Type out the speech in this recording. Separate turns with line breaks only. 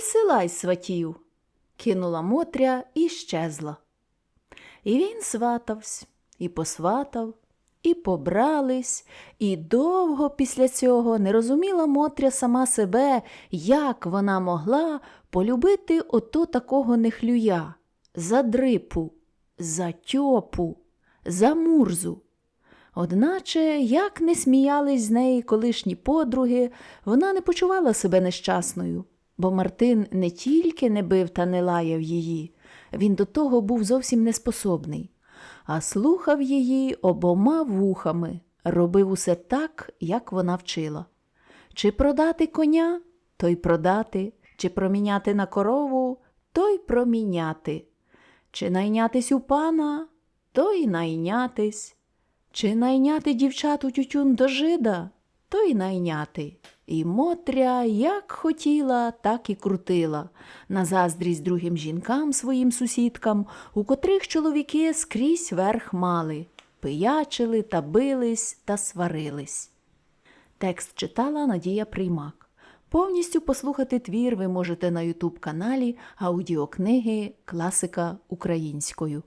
Присилай сватів, кинула Мотря і щезла. І він сватавсь, і посватав, і побрались, і довго після цього не розуміла Мотря сама себе, як вона могла полюбити ото такого нехлюя, за дрипу, за тьопу, за мурзу. Одначе, як не сміялись з неї колишні подруги, вона не почувала себе нещасною, бо Мартин не тільки не бив та не лаяв її, він до того був зовсім неспособний, а слухав її обома вухами, робив усе так, як вона вчила. Чи продати коня, то й продати, чи проміняти на корову, то й проміняти, чи найнятись у пана, то й найнятись. Чи найняти дівчат у тютюн до жида, то й найняти. І Мотря як хотіла, так і крутила, на заздрість другим жінкам своїм сусідкам, у котрих чоловіки скрізь верх мали, пиячили та бились та сварились. Текст читала Надія Приймак. Повністю послухати твір ви можете на Ютуб каналі аудіокниги Класика українською.